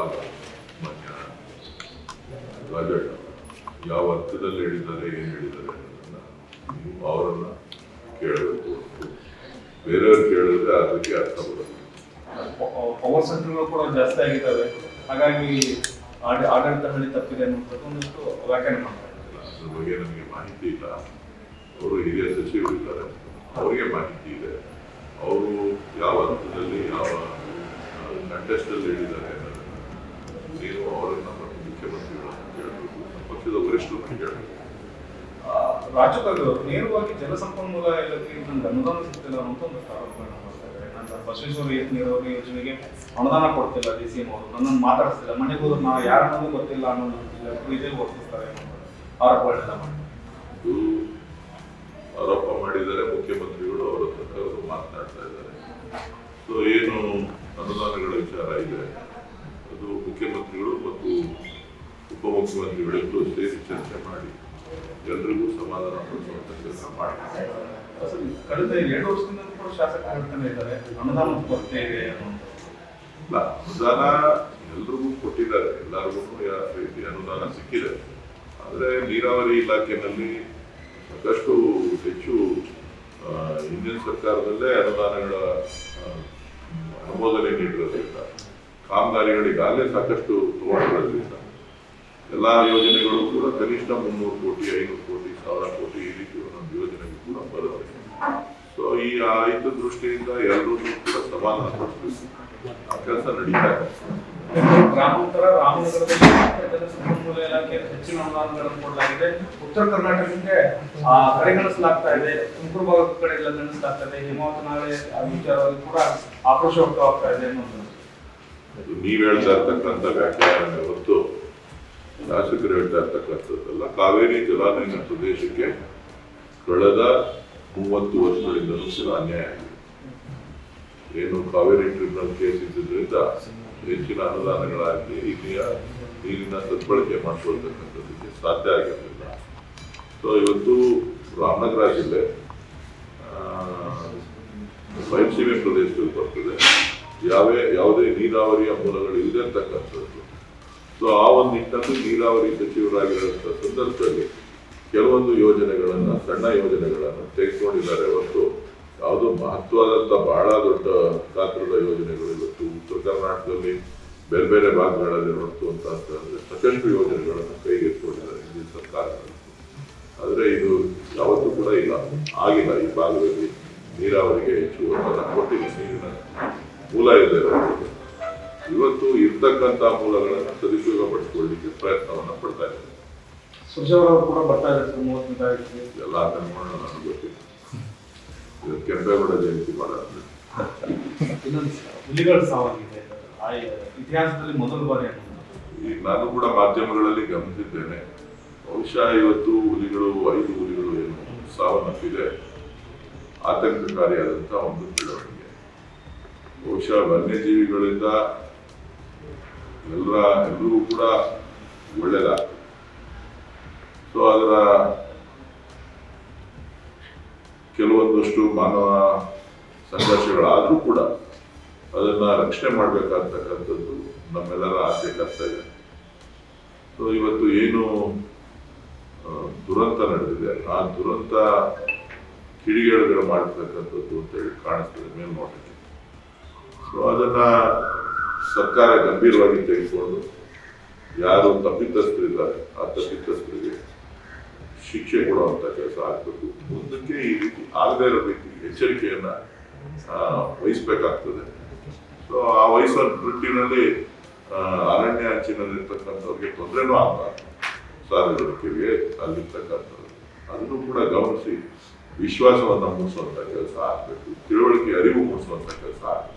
ಭಾಗ. ಮಾನ್ಯ ಯಾವ ಅರ್ಥದಲ್ಲಿ ಹೇಳಿದ್ದಾರೆ ಏನು ಹೇಳಿದ್ದಾರೆ ಅವರನ್ನ ಅವರನ್ನು ಕೇಳಬೇಕು. ಬೇರೆಯವ್ರು ಕೇಳಿದ್ರೆ ಅದಕ್ಕೆ ಅರ್ಥ ಬರುತ್ತೆ. ಪವರ್ ಸೆಂಟರ್ಗಳು ಕೂಡ ಜಾಸ್ತಿ ಆಗಿದ್ದಾವೆ. ಹಾಗಾಗಿ ಆಡಳಿತ ಹಳ್ಳಿ ತಪ್ಪಿದೆ ಅನ್ನುವಂಥದ್ದು ಒಂದಷ್ಟು ವ್ಯಾಖ್ಯಾನ ಮಾಡ್ತಾರೆ. ಅದ್ರ ಬಗ್ಗೆ ನನಗೆ ಮಾಹಿತಿ ಇಲ್ಲ. ಅವರು ಹಿರಿಯ ಸಚಿವರು ಇದ್ದಾರೆ ಅವರಿಗೆ ಮಾಹಿತಿ ಇದೆ. ಅವರು ಯಾವ ಹಂತದಲ್ಲಿ ರಾಜ್ಯದಲ್ಲಿ ನೇರವಾಗಿ ಜಲಸಂಪನ್ಮೂಲ ಇಲಾಖೆಗೆ ನಮ್ಗೆ ಅನುದಾನ ಸಿಗ್ತಿಲ್ಲ ಅಂತ ಒಂದು ಆರೋಪಗಳನ್ನ ಮಾಡ್ತಾರೆ ನಂತರ ಬಸವೇಶ್ವರ ಏತ್ ನೀರಾವರಿ ಯೋಜನೆಗೆ ಅನುದಾನ ಕೊಡ್ತಿಲ್ಲ ಡಿ ಸಿ ಎಂ ಅವರು, ನನ್ನನ್ನು ಮಾತಾಡಿಸ್ತಿಲ್ಲ. ಮನೆಗೆ ಹೋದ್ರೆ ನಾವು ಯಾರನ್ನೂ ಗೊತ್ತಿಲ್ಲ ಅನ್ನೋದು ಗೊತ್ತಿಲ್ಲ ವರ್ತಿಸ್ತಾರೆ ಆರೋಪಗಳನ್ನೆಲ್ಲ ಮಾಡಿ ಇದು ಆರೋಪ ಮಾಡಿದರೆ ಮುಖ್ಯಮಂತ್ರಿಗಳು, ಅವರ ಕರೆದು ಮಾತನಾಡ್ತಾ ಇದ್ದಾರೆ. ಸೊ ಏನು ಅನುದಾನಗಳ ವಿಚಾರ ಇದೆ? ಅದು ಮುಖ್ಯಮಂತ್ರಿಗಳು ಮತ್ತು ಉಪಮುಖ್ಯಮಂತ್ರಿಗಳಿಗೂ ಸೇರಿ ಚರ್ಚೆ ಮಾಡಿ. ಎಲ್ರಿಗೂ ಸಮಾಧಾನ ಪಡಿಸುವಂತ ಕೆಲಸ ಮಾಡ್ತಾರೆ. ಕಳೆದ ಎರಡು ವರ್ಷದಿಂದ ಕೂಡ ಶಾಸಕ ಹೇಳ್ತಾನೆ ಇದ್ದಾರೆ. ಅನುದಾನ ಕೊರತೆ ಇದೆ ಇಲ್ಲ ಅನುದಾನ ಎಲ್ರಿಗೂ ಕೊಟ್ಟಿದ್ದಾರೆ. ಎಲ್ಲರಿಗೂ ಯಾವ ರೀತಿ ಅನುದಾನ ಸಿಕ್ಕಿದೆ. ಆದರೆ ನೀರಾವರಿ ಇಲಾಖೆಯಲ್ಲಿ ಸಾಕಷ್ಟು ಹೆಚ್ಚು ಹಿಂದಿನ ಸರ್ಕಾರದಲ್ಲೇ ಅನುದಾನಗಳ ಅನುಮೋದನೆ ನೀಡಿರೋದ್ರಿಂದ ಕಾಮಗಾರಿಗಳಿಗಾಗಲೇ ಸಾಕಷ್ಟು ತಗೊಂಡಿರೋದ್ರಿಂದ ಎಲ್ಲ ಯೋಜನೆಗಳು ಕೂಡ ಕನಿಷ್ಠ ಮುನ್ನೂರು ಕೋಟಿ ಐನೂರು ಕೋಟಿ ಸಾವಿರ ಕೋಟಿ ಈ ರೀತಿ ಒಂದೊಂದು ಯೋಜನೆಗಳು ಕೂಡ ಬರುತ್ತೆ ಸೊ ಈ ಆ ದೃಷ್ಟಿಯಿಂದ ಎಲ್ಲರೂ ಕೂಡ ಪಡಿಸಬೇಕು. ಆ ಕೆಲಸ ನಡೀತಾ ಇದೆ. ಗ್ರಾಮಾಂತರ ರಾಮನಗರದಲ್ಲಿ ಜಲಸಂಪನ್ಮೂಲ ಇಲಾಖೆ ಹೆಚ್ಚಿನ ಅನುದಾನಗಳನ್ನು ಕೊಡಲಾಗಿದೆ. ಉತ್ತರ ಕರ್ನಾಟಕಕ್ಕೆ ಆ, ಕಡೆಗಣಿಸಲಾಗ್ತಾ ಇದೆ. ತುಮಕೂರು ಭಾಗದ ಕಡೆ ಎಲ್ಲ ಗಣಿಸಲಾಗ್ತಾ ಇದೆ. ಹಿಮಾವತ ನಾಳೆ ವಿಚಾರವಾಗಿ ಕೂಡ ಆಕ್ರೋಶ ವ್ಯಕ್ತವಾಗ್ತಾ ಇದೆ ಅನ್ನೋದು. ನೀವ್ ಹೇಳ್ತಾ ಇರ್ತಕ್ಕಂಥ ವ್ಯಾಖ್ಯಾನ ಹೊತ್ತು ಶಾಸಕರು ಹೇಳ್ತಾ ಇರ್ತಕ್ಕಂಥದ್ದಲ್ಲ ಕಾವೇರಿ ಜಲಾನಯನ ಪ್ರದೇಶಕ್ಕೆ ಕಳೆದ ಮೂವತ್ತು ವರ್ಷಗಳಿಂದಲೂ ಕೂಡ ಅನ್ಯಾಯ ಆಗಿದೆ. ಏನು ಕಾವೇರಿ ಟ್ರಿಬ್ಯುನಲ್ ಕೇಸ್ ಇದ್ದಿದ್ರಿಂದ ಹೆಚ್ಚಿನ ಅನುದಾನಗಳಾಗಲಿ ಇಲ್ಲಿಯ ನೀರಿನ ಸದ್ಬಳಕೆ ಮಾಡಿಕೊಳ್ತಕ್ಕಂಥದ್ದಕ್ಕೆ ಸಾಧ್ಯ ಆಗಿರಲಿಲ್ಲ. ಸೊ ಇವತ್ತು ರಾಮನಗರ ಜಿಲ್ಲೆ ಆ, ಸೇವೆ ಪ್ರದೇಶದಲ್ಲಿ ಬರ್ತದೆ. ಯಾವೇ ಯಾವುದೇ ನೀರಾವರಿಯ ಮೂಲಗಳು ಇಲ್ಲದೆ ಅಂತಕ್ಕಂಥದ್ದು ಸೊ ಆ ಒಂದು ನಿಟ್ಟಿನಲ್ಲಿ ನೀರಾವರಿ ಸಚಿವರಾಗಿರುವಂತಹ ಸಂದರ್ಭದಲ್ಲಿ ಕೆಲವೊಂದು ಯೋಜನೆಗಳನ್ನು, ಸಣ್ಣ ಯೋಜನೆಗಳನ್ನು ತೆಗೆದುಕೊಂಡಿದ್ದಾರೆ. ಹೊರತು ಯಾವುದೋ ಮಹತ್ವದಂತ ಬಹಳ ದೊಡ್ಡ ಗಾತ್ರದ ಯೋಜನೆಗಳು ಇವತ್ತು ಉತ್ತರ ಕರ್ನಾಟಕದಲ್ಲಿ ಬೇರೆ ಬೇರೆ ಭಾಗಗಳಲ್ಲಿ ಅಂತ ಅಂತಂದ್ರೆ ಸಾಕಷ್ಟು ಯೋಜನೆಗಳನ್ನು ಕೈಗೆತ್ತಿಕೊಂಡಿದ್ದಾರೆ ಹಿಂದಿನ ಸರ್ಕಾರಗಳು. ಆದರೆ ಇದು ಯಾವತ್ತೂ ಕೂಡ ಇಲ್ಲ. ಆಗಿಲ್ಲ. ಈ ಭಾಗದಲ್ಲಿ ನೀರಾವರಿಗೆ ಹೆಚ್ಚು ಒತ್ತಡ ಕೊಟ್ಟಿಲ್ಲ. ನೀರಿನ ಮೂಲ ಇದೆ. ಇವತ್ತು ಇರ್ತಕ್ಕಂಥ ಮೂಲಗಳನ್ನು ಸದುಪಯೋಗ ಪಡಿಸಿಕೊಳ್ಳಲಿಕ್ಕೆ ಪ್ರಯತ್ನವನ್ನ ಪಡ್ತಾ ಇದ್ದಾರೆ ಕೂಡ ಬರ್ತಾ ಇದ್ದಾರೆ ಎಲ್ಲ ಅನ್ಕೊಂಡು ನನಗೆ ಗೊತ್ತಿಲ್ಲ ಕೆಂಪೇಗೌಡ ಜಯಂತಿ ಮಾಡೋದು ಹುಲಿಗಳ ಸಾವಾಗಿದೆ ಆ ಇತಿಹಾಸದಲ್ಲಿ ಮೊದಲ ಬಾರಿ ಈಗ ನಾನು ಕೂಡ ಮಾಧ್ಯಮಗಳಲ್ಲಿ ಗಮನಿಸಿದ್ದೇನೆ. ಬಹುಶಃ ಇವತ್ತು ಹುಲಿಗಳು ಐದು ಹುಲಿಗಳು ಏನು ಸಾವನ್ನಪ್ಪಿದೆ. ಆತಂಕಕಾರಿಯಾದಂತಹ ಒಂದು ಬೆಳವಣಿಗೆ ಬಹುಶಃ ವನ್ಯಜೀವಿಗಳಿಂದ ಎಲ್ಲ ಎಲ್ಲರಿಗೂ ಕೂಡ ಒಳ್ಳೆಯದಾಗ್ತದೆ ಸೊ ಅದರ ಕೆಲವೊಂದಷ್ಟು ಮಾನವ ಸಂಘರ್ಷಗಳಾದರೂ ಕೂಡ ಅದನ್ನ ರಕ್ಷಣೆ ಮಾಡಬೇಕಾಗ್ತಕ್ಕಂಥದ್ದು ನಮ್ಮೆಲ್ಲರ ಆಸೆ ಕರ್ತವ್ಯ ಸೊ ಇವತ್ತು ಏನು ದುರಂತ ನಡೆದಿದೆ, ಆ ದುರಂತ ಕಿಡಿಗೇಡುಗಳು ಮಾಡ್ತಕ್ಕಂಥದ್ದು ಅಂತ ಹೇಳಿ ಕಾಣಿಸ್ತದೆ ಮೇಲ್ನೋಟಕ್ಕೆ. ಸೊ ಅದನ್ನ ಸರ್ಕಾರ ಗಂಭೀರವಾಗಿ ತೆಗೆದುಕೊಂಡು ಯಾರು ತಪ್ಪಿತಸ್ಥರಿಲ್ಲ ಆ ತಪ್ಪಿತಸ್ಥರಿಗೆ ಶಿಕ್ಷೆ ಕೊಡುವಂತ ಕೆಲಸ ಆಗ್ಬೇಕು. ಮುಂದಕ್ಕೆ ಈ ರೀತಿ ಆಗದೇ ಇರಬೇಕು. ಎಚ್ಚರಿಕೆಯನ್ನ ವಹಿಸ್ಬೇಕಾಗ್ತದೆ. ಸೊ ಆ ವಯಸ್ಸು ಆ, ಅರಣ್ಯ ಅಂಚಿನಲ್ಲಿರ್ತಕ್ಕಂಥವ್ರಿಗೆ ತೊಂದರೆನೂ ಆಗ್ಬಾರ್ದು ಸಾರ್ವಜನಿಕರಿಗೆ ಅಲ್ಲಿರ್ತಕ್ಕಂಥವ್ರು. ಅದನ್ನು ಕೂಡ ಗಮನಿಸಿ ವಿಶ್ವಾಸವನ್ನು ಮೂಡಿಸುವಂತ ಕೆಲಸ ಆಗ್ಬೇಕು. ತಿಳುವಳಿಕೆ ಅರಿವು ಮೂಡಿಸುವಂತ ಕೆಲಸ ಆಗ್ಬೇಕು.